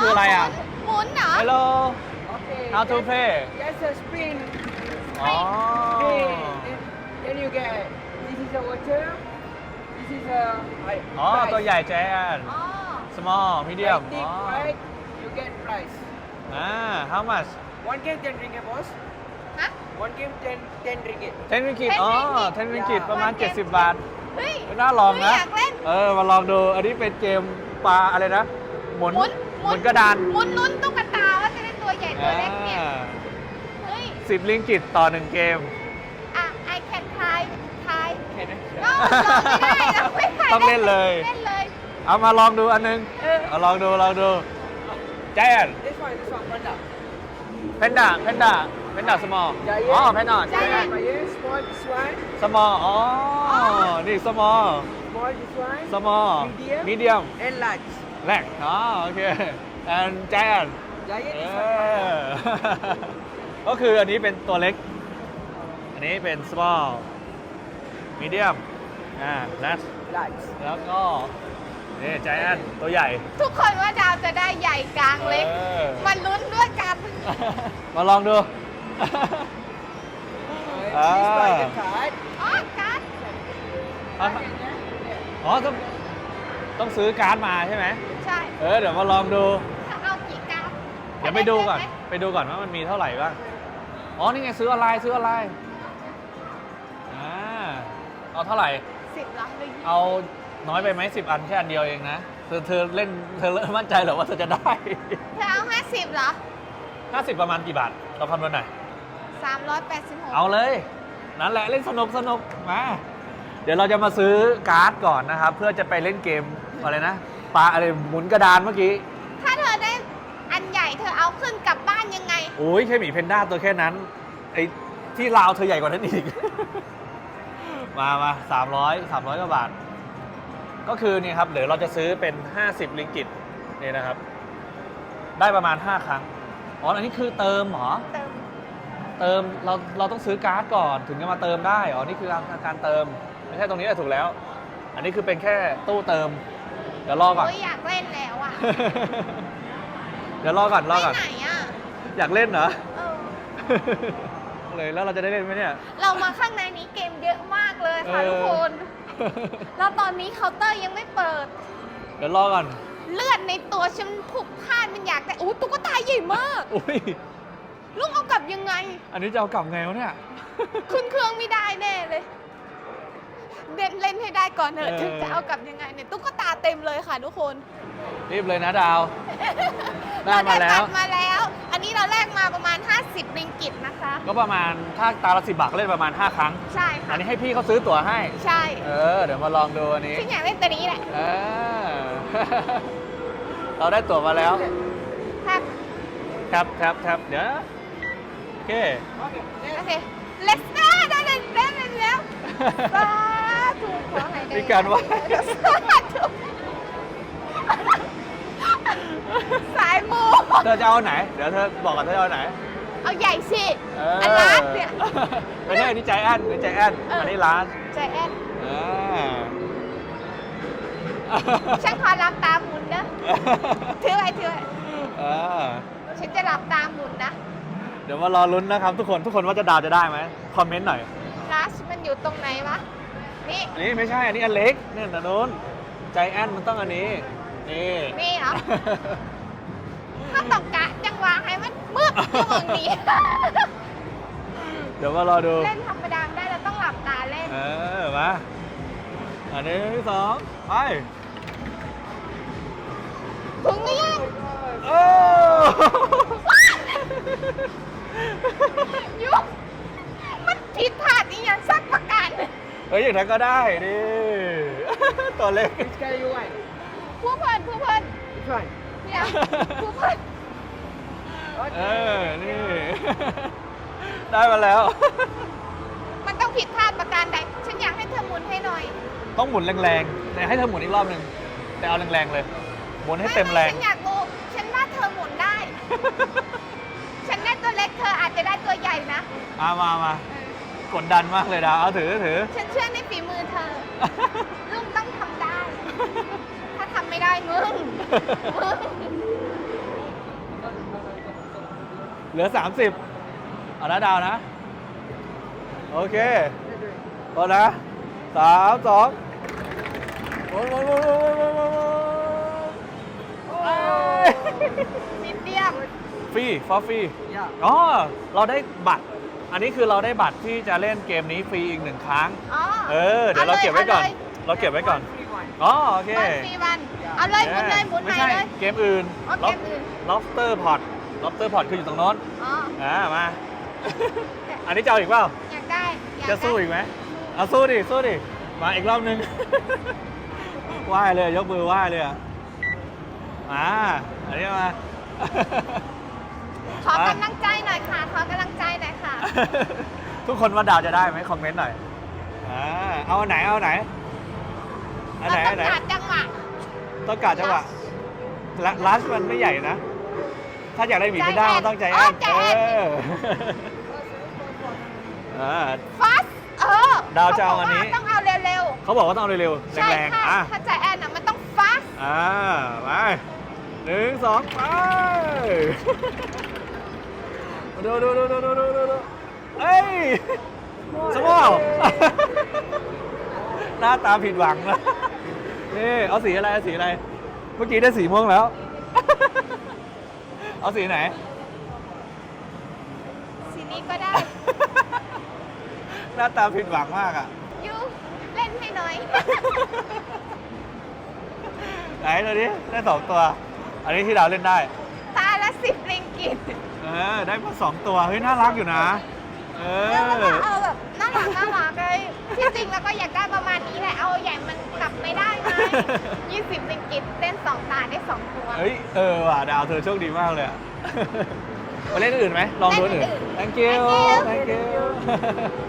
คืออะไรอะ หมุนเหรอ Hello Okay. how to that's- play That's a spin. อ๋อ Okay. Then, then you get this is a water. This is a like อ๋อ price. ตัวใหญ่แจน อ๋อ small medium Like deep, อ๋อ right? You get price. อ่า how much One game 10 ringgit, boss. ฮะ One game 10 10 ringgit. 10 ringgit อ๋อ10 ringgit ประมาณ One game 70 บาท เฮ้ยน่าลองนะเฮ้ยอยากเล่น เออ มาลองดู อันนี้เป็นเกมปลาอะไรนะ หมุนหมุน หมุนกระดานหมุนลุ้นตุ๊กตาว่าจะได้ตัวใหญ่ตัวเล็กเนี่ย เฮ้ย สิบลิงกิตต่อหนึ่งเกม อะ I can try try Can I? ก็ลองไม่ได้เราไม่ได้ต้องเล่นเลย เล่นเลย เอามาลองดูอันนึง เออ เอาลองดูลองดูแจน This one, this one, panda. เพนด้าเพนด้าเพนด้าสมอล Giant อ๋อเพนด้า Giant But yes, small this one, สมอลอ๋อ นี่สมอล small this one, สมอล Medium มีเดียม and large. แรกอ๋อโอเค and giant Giant เอ is one panda. อก็คืออันนี้เป็นตัวเล็ก อันนี้เป็น small medium อ่า large Large. แล้วก็นี่ giant ตัวใหญ่ ทุกคนว่าดาวจะได้ใหญ่กลางเล็กออ มันลุ้นด้วยกัน มาลองดู Alright, Ah. This by the card. อ๋อการ์ดอะอ๋อต้องต้องซื้อการ์ดมาใช่ไหมใช่เออเดี๋ยวมาลองดู ถ้าเอากี่การ์ดเดี๋ยวไปดูก่อน ไปดูก่อนว่ามันมีเท่าไหร่บ้าง อ๋อ นี่ไงซื้อออนไลน์ซื้อออนไลน์อ่าเอาเท่าไหร่ สิบล้านเลยเอาน้อยไปไหมสิบอันแค่อันเดียวเองนะ เธอเธอเล่นเธอเริ่มมั่นใจเหรอว่าเธอจะได้ เธอเอาห้าสิบเหรอ50ประมาณกี่บาท เราคำนวณหน่อย สามร้อยแปดสิบหกเอาเลย นั่นแหละเล่นสนุกสนุกมา เดี๋ยวเราจะมาซื้อการ์ดก่อนนะครับ เพื่อจะไปเล่นเกมอะไรนะ ปลาอะไรหมุนกระดานเมื่อกี้ถ้าเธอได้อันใหญ่เธอเอาขึ้นกลับบ้านยังไง โอ้ยแค่หมีเพนด้าตัวแค่นั้นไอ้ที่ลาวเธอใหญ่กว่านั้นอีก มามาสามร้อยสามร้อยกว่าบาท ก็คือนี่ครับเดี๋ยวเราจะซื้อเป็น 50 ลิงกิตนี่นะครับ ได้ประมาณ 5 ครั้ง อ๋อ อันนี้คือเติมเหรอ เติม เติมเราเราต้องซื้อการ์ดก่อนถึงจะมาเติมได้ อ๋อ นี่คือการเติม ไม่ใช่ตรงนี้แหละถูกแล้ว อันนี้คือเป็นแค่ตู้เติมเดี๋ยวรอก่อน โอ้ยอยากเล่นแล้วอะเดี๋ยวรอก่อนรอไปก่อนไหนอะอยากเล่นเหรอ เออเลยแล้วเราจะได้เล่นไหมเนี่ย เรามาข้างในนี้เกมเยอะมากเลยค่ะเออ ทุกคน แล้วตอนนี้เคาน์เตอร์ยังไม่เปิด เดี๋ยวรอก่อน เลือดในตัวฉันผุกพล่านมันอยากแต่โอ้ตุ๊กตาใหญ่มาก อุ้ยลุงเอากลับยังไง อันนี้จะเอากลับไงวะเนี่ย ขึ้นเครื่องไม่ได้แน่เลย เล่นเล่นให้ได้ก่อนเถอะเออ ถึงจะเอากลับยังไงเนี่ยตุ๊กตาเต็มเลยค่ะทุกคนรีบเลยนะดาว ได้มาแล้ว เรได้บัตรมาแล้ว อันนี้เราแลกมาประมาณ 50ริงกิตนะคะ ก็ประมาณถ้าตาละสิบบาทก็เล่นประมาณ 5 ครั้ง ใช่อัค่ะนนี้ให้พี่เขาซื้อตั๋วให้ ใช่เออ เดี๋ยวมาลองดูอันนี้ฉันอยากเล่นตัวนี้แหละเออ เราได้ตั๋วมาแล้วถ้าแท็บแท็บแท็บเดี๋ยวโอเค Okay. โอเค let's go ได้เลยได้เลยแล้วสาธุขอให้ได้ มีการไหว้สาธุสายมูเธอจะเอาไหน เดี๋ยวเธอบอกก่อนเธอจะเอาไหนเอาใหญ่สิเออันร้านเนี่ย ไม่ใช่อันนี้ใจแอนนี่ใจแอนเอออั อันนี้ร้านใจแอนอ่าฉันขอรับตาหมุนนะถือไว้ถือไว้อ่าฉันจะรับตาหมุนนะเดี๋ยวมารอลุ้นนะครับทุกคนทุกคนว่าจะดาวจะได้ไหมคอมเมนต์หน่อยลัชมันอยู่ตรงไหนวะ นี่อันนี้ไม่ใช่ อันนี้อันเล็กเนี่ยนะนู้นใจแอนมันต้องอันนี้ นี่ นี่เหรอถ้าตกกะจังหวะให้มันมึกอยู่ตรงนี้ เดี๋ยวมารอดู เล่นธรรมดาไม่ได้เราต้องหลับตาเล่น เออ มา อันนี้สองไป ถึงหรือยัง โอ้ ยุบมันผิดพลาดอีกอย่างสักประการหนึ่ง เฮ้ยอย่างนั้นก็ได้นี่ ตัวเล็ก Which color you want? ผู้เพิ่นผู้เพิ่น Which one? เนี่ยผู้เพิ่นเออ นี่ ได้มาแล้ว มันต้องผิดพลาดประการใด ฉันอยากให้เธอหมุนให้หน่อยต้องหมุนแรงๆ แต่ให้เธอหมุนอีกรอบหนึ่งแต่เอาแรงๆเลย หมุนให้เต็มแรง ไไฉันอยากรู้ฉันว่าเธอหมุนได้ ฉันได้ตัวเล็กเธออาจจะได้ตัวใหญ่นะเอามามาเออ กดดันมากเลยดาวเอาถือถือ ฉันเชื่อในฝีมือเธอ ลุงต้องทำได้ ถ้าทำไม่ได้มึงมึงเหลือ 30เอานะดาวนะ โอเคพอนะสามสองโอ้ยโอ้ยโอ้ยโอ้ยโอ้ยโอ้ยโอ้ยมิเดียมฟรีฟอฟรี Yeah. อ๋อ เราได้บัตร อันนี้คือเราได้บัตรที่จะเล่นเกมนี้ฟรีอีกหนึ่งครั้ง อ๋อเออ เดี๋ยวเราเก็บไว้ก่อน เราเก็บไว้ก่อน Free one. อ๋อ โอเควันฟรีวันเอาเลยหมุนเลยหมุนไม่ใหม่ใช่เลย เกมอื่น อ๋อเกมอื่น lobster pot lobster pot คืออยู่ตรงโน้นอ๋อ อ่ามา อันนี้จะเอาอีกเปล่า อยากได้อยากจะได้สู้อีกไหมเอาสู้ดิ สู้ดิ มาอีกรอบนึง ไหว้เลย ยกมือไหว้เลยอะมาอันนี้มา ขอกำลังใจ ทุกคนว่าดาวจะได้ไหมคอมเมนต์หน่อยอ่าเอาไหนเอาอันไหนอันไหนอันไหนจังหวะต้องการจังหวะละลัสมันไม่ใหญ่นะ ถ้าอยากได้หมีพิด้ามัต้องใจแอนเออฟัสเออดาวจะเอาอันนี้ต้องเอาเร็วๆเขาบอกว่าต้องเอาเร็วๆแรงๆอะถ้าใจแอนอะมันต้องฟัสอ่าไปหนึ่งสองไปดูดูดูดูดูดู เอ้ยสมอลหน้าตาผิดหวังนะนี่เอาสีอะไรเอาสีอะไร เมื่อกี้ได้สีม่วงแล้ว เอาสีไหน สีนี้ก็ได้ หน้าตาผิดหวังมากอะ ยูเล่นให้หน่อย ไหนดูดิได้สองตัว อันนี้ที่ดาวเล่นได้ตาละสิบริงกิต เออได้มาสองตัว เฮ้ย น่ารักอยู่นะ เอแล้วมันอก็เอาแบบน่ารักน่ารักเลยที่จริงแล้วก็อยากได้ประมาณนี้แหละ เอาใหญ่มันกลับไม่ได้ไงยี่สิบริงกิตเล่นสองตาได้สองตัว เฮ้ย เออว่ะดาวเธอโชคดีมากเลยอะ มาเล่นอื่นไหม ลองดูอื่นเล่นอื่น thank you Thank thank you